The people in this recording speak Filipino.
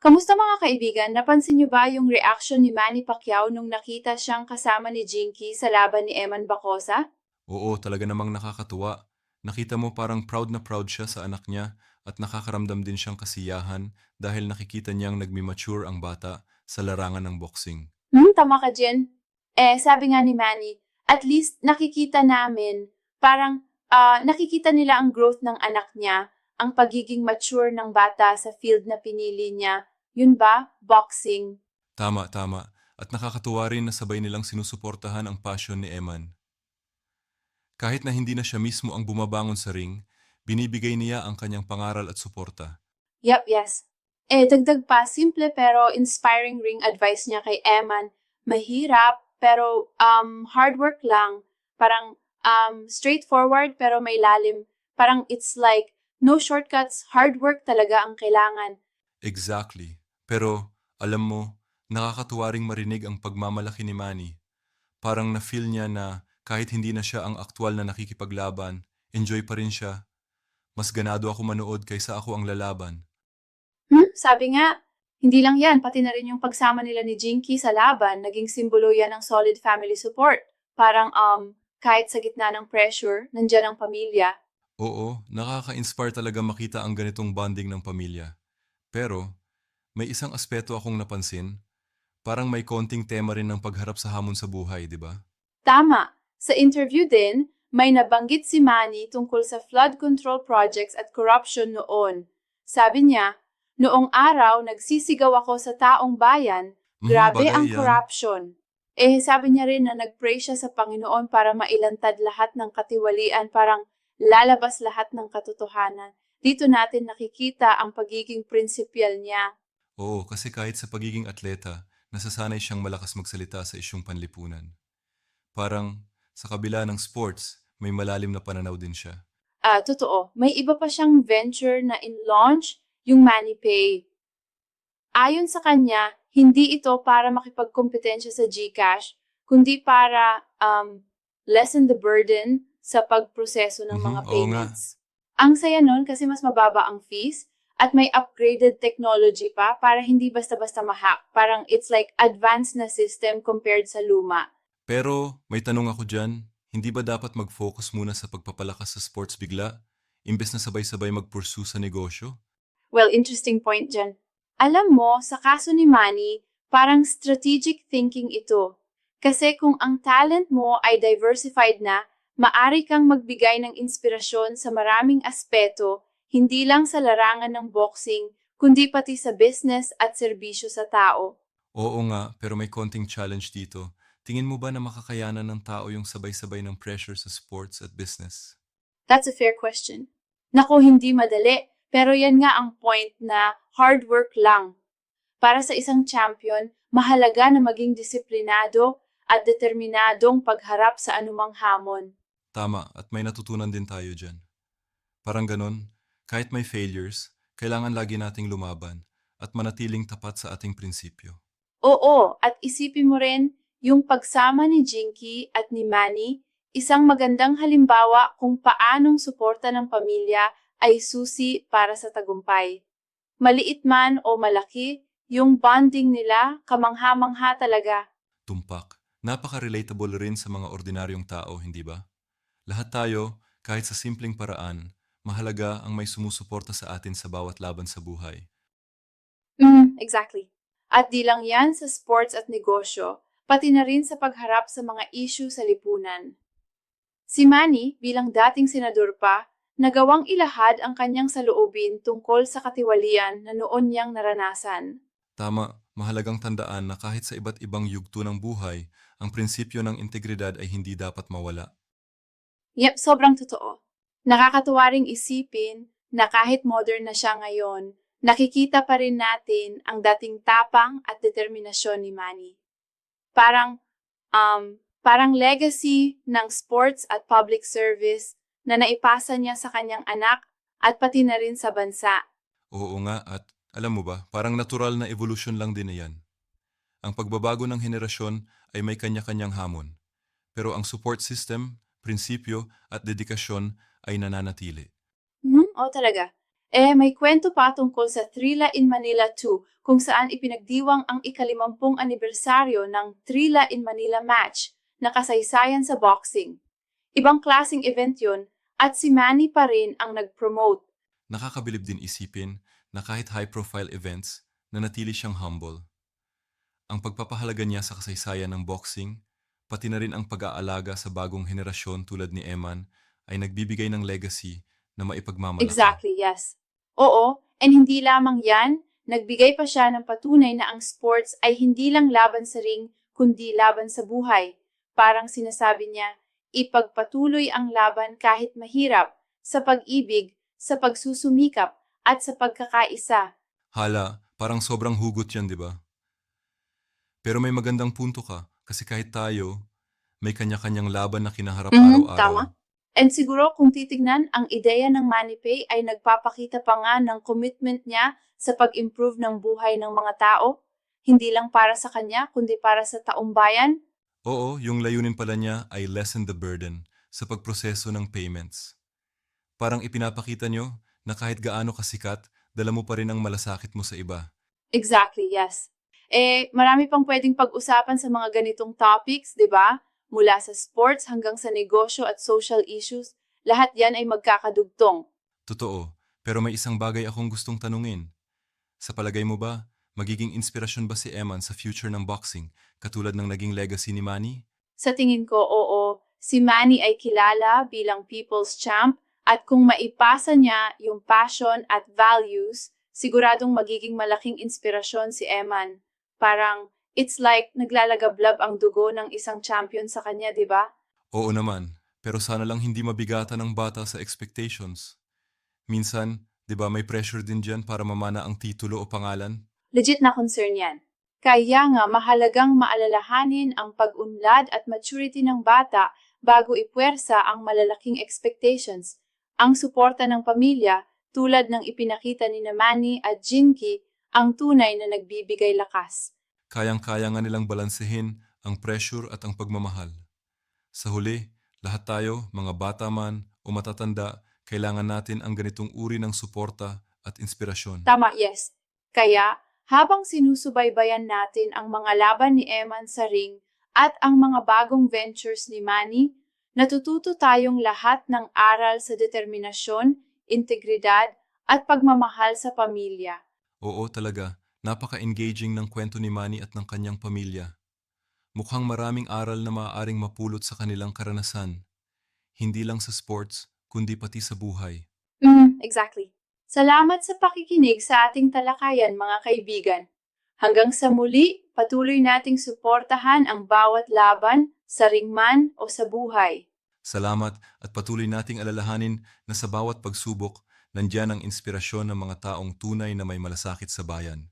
Kamusta mga kaibigan? Napansin niyo ba yung reaction ni Manny Pacquiao nung nakita siyang kasama ni Jinky sa laban ni Eman Bacosa? Oo, talaga namang nakakatuwa. Nakita mo parang proud na proud siya sa anak niya at nakakaramdam din siyang kasiyahan dahil nakikita niyang nagmi-mature ang bata sa larangan ng boxing. Hmm, tama ka, Jen. Eh, sabi nga ni Manny, at least nakikita namin, parang ah, nakikita nila ang growth ng anak niya, ang pagiging mature ng bata sa field na pinili niya. Yun ba? Boxing. Tama, tama. At nakakatuwa rin na sabay nilang sinusuportahan ang passion ni Eman. Kahit na hindi na siya mismo ang bumabangon sa ring, binibigay niya ang kanyang pangaral at suporta. Yup, yes. Eh, dagdag pa, simple pero inspiring ring advice niya kay Eman. Mahirap, pero um, hard work lang. Parang um, straightforward pero may lalim. Parang it's like, no shortcuts, hard work talaga ang kailangan. Exactly. Pero, alam mo, nakakatuwa ring marinig ang pagmamalaki ni Manny. Parang na-feel niya na kahit hindi na siya ang aktwal na nakikipaglaban, enjoy pa rin siya. Mas ganado ako manood kaysa ako ang lalaban. Hmm, sabi nga, hindi lang yan, pati na rin yung pagsama nila ni Jinky sa laban, naging simbolo yan ng solid family support. Parang, um, kahit sa gitna ng pressure, nandyan ang pamilya. Oo, nakaka-inspire talaga makita ang ganitong bonding ng pamilya. Pero, may isang aspeto akong napansin. Parang may konting tema rin ng pagharap sa hamon sa buhay, di ba? Tama. Sa interview din, may nabanggit si Manny tungkol sa flood control projects at corruption noon. Sabi niya, noong araw nagsisigaw ako sa taong bayan, Mhm, grabe bagay ang yan. corruption. Eh sabi niya rin na nag-pray siya sa Panginoon para mailantad lahat ng katiwalian, parang lalabas lahat ng katotohanan. Dito natin nakikita ang pagiging prinsipyal niya. Oo, kasi kahit sa pagiging atleta, nasasanay siyang malakas magsalita sa isyong panlipunan. Parang, sa kabila ng sports, may malalim na pananaw din siya. Ah, totoo. May iba pa siyang venture na in-launch, yung MoneyPay. Ayon sa kanya, hindi ito para makipagkompetensya sa GCash, kundi para um, lessen the burden sa pagproseso ng Mhm, mga oo nga. payments. Ang saya nun kasi mas mababa ang fees at may upgraded technology pa para hindi basta-basta mahack. Parang it's like advanced na system compared sa luma. Pero, may tanong ako dyan, hindi ba dapat mag-focus muna sa pagpapalakas sa sports bigla, imbes na sabay-sabay mag-pursue sa negosyo? Well, interesting point dyan. Alam mo, sa kaso ni Manny, parang strategic thinking ito. Kasi kung ang talent mo ay diversified na, maari kang magbigay ng inspirasyon sa maraming aspeto, hindi lang sa larangan ng boxing, kundi pati sa business at serbisyo sa tao. Oo nga, pero may konting challenge dito. Tingin mo ba na makakayanan ng tao yung sabay-sabay ng pressure sa sports at business? That's a fair question. Nako, hindi madali. Pero yan nga ang point na hard work lang. Para sa isang champion, mahalaga na maging disiplinado at determinadong pagharap sa anumang hamon. Tama, at may natutunan din tayo dyan. Parang ganon, kahit may failures, kailangan lagi nating lumaban at manatiling tapat sa ating prinsipyo. Oo, at isipin mo rin, yung pagsama ni Jinky at ni Manny, isang magandang halimbawa kung paanong suporta ng pamilya ay susi para sa tagumpay. Maliit man o malaki, yung bonding nila kamangha-mangha talaga. Tumpak, napaka-relatable rin sa mga ordinaryong tao, hindi ba? Lahat tayo, kahit sa simpleng paraan, mahalaga ang may sumusuporta sa atin sa bawat laban sa buhay. Mm, exactly. At di lang yan sa sports at negosyo, pati na rin sa pagharap sa mga issue sa lipunan. Si Manny, bilang dating senador pa, nagawang ilahad ang kanyang saloobin tungkol sa katiwalian na noon niyang naranasan. Tama, mahalagang tandaan na kahit sa iba't ibang yugto ng buhay, ang prinsipyo ng integridad ay hindi dapat mawala. Yep, sobrang totoo. Nakakatuwa ring isipin na kahit modern na siya ngayon, nakikita pa rin natin ang dating tapang at determinasyon ni Manny. Parang, um, parang legacy ng sports at public service na naipasa niya sa kanyang anak at pati na rin sa bansa. Oo nga at alam mo ba, parang natural na evolution lang din yan. Ang pagbabago ng henerasyon ay may kanya-kanyang hamon. Pero ang support system, prinsipyo at dedikasyon ay nananatili. Hmm? Oo talaga. Eh, may kwento pa tungkol sa Thrilla in Manila 2 kung saan ipinagdiwang ang ikalimampung anibersaryo ng Thrilla in Manila match na kasaysayan sa boxing. Ibang klasing event yun at si Manny pa rin ang nag-promote. Nakakabilib din isipin na kahit high-profile events, nanatili siyang humble. Ang pagpapahalaga niya sa kasaysayan ng boxing, pati na rin ang pag-aalaga sa bagong henerasyon tulad ni Eman, ay nagbibigay ng legacy na maipagmamalaki. Exactly, yes. Oo, and hindi lamang yan, nagbigay pa siya ng patunay na ang sports ay hindi lang laban sa ring, kundi laban sa buhay. Parang sinasabi niya, ipagpatuloy ang laban kahit mahirap, sa pag-ibig, sa pagsusumikap, at sa pagkakaisa. Hala, parang sobrang hugot yan, di ba? Pero may magandang punto ka, kasi kahit tayo, may kanya-kanyang laban na kinaharap Mhm, araw-araw. tama. And siguro kung titignan, ang ideya ng MoneyPay ay nagpapakita pa nga ng commitment niya sa pag-improve ng buhay ng mga tao, hindi lang para sa kanya, kundi para sa taong bayan. Oo, yung layunin pala niya ay lessen the burden sa pagproseso ng payments. Parang ipinapakita nyo na kahit gaano kasikat, dala mo pa rin ang malasakit mo sa iba. Exactly, yes. Eh, marami pang pwedeng pag-usapan sa mga ganitong topics, di ba? Mula sa sports hanggang sa negosyo at social issues, lahat yan ay magkakadugtong. Totoo, pero may isang bagay akong gustong tanungin. Sa palagay mo ba, magiging inspirasyon ba si Eman sa future ng boxing katulad ng naging legacy ni Manny? Sa tingin ko, oo, si Manny ay kilala bilang people's champ at kung maipasa niya yung passion at values, siguradong magiging malaking inspirasyon si Eman. Parang, it's like naglalagablab ang dugo ng isang champion sa kanya, di ba? Oo naman, pero sana lang hindi mabigatan ng bata sa expectations. Minsan, di ba may pressure din dyan para mamana ang titulo o pangalan? Legit na concern yan. Kaya nga mahalagang maalalahanin ang pag-unlad at maturity ng bata bago ipuwersa ang malalaking expectations. Ang suporta ng pamilya, tulad ng ipinakita ni Manny at Jinky, ang tunay na nagbibigay lakas. Kayang-kaya nga nilang balansehin ang pressure at ang pagmamahal. Sa huli, lahat tayo, mga bata man o matatanda, kailangan natin ang ganitong uri ng suporta at inspirasyon. Tama, yes. Kaya, habang sinusubaybayan natin ang mga laban ni Eman sa ring at ang mga bagong ventures ni Manny, natututo tayong lahat ng aral sa determinasyon, integridad, at pagmamahal sa pamilya. Oo talaga, napaka-engaging ng kwento ni Manny at ng kanyang pamilya. Mukhang maraming aral na maaaring mapulot sa kanilang karanasan. Hindi lang sa sports, kundi pati sa buhay. Mm, exactly. Salamat sa pakikinig sa ating talakayan mga kaibigan. Hanggang sa muli, patuloy nating suportahan ang bawat laban, sa ringman o sa buhay. Salamat at patuloy nating alalahanin na sa bawat pagsubok, nandyan ang inspirasyon ng mga taong tunay na may malasakit sa bayan.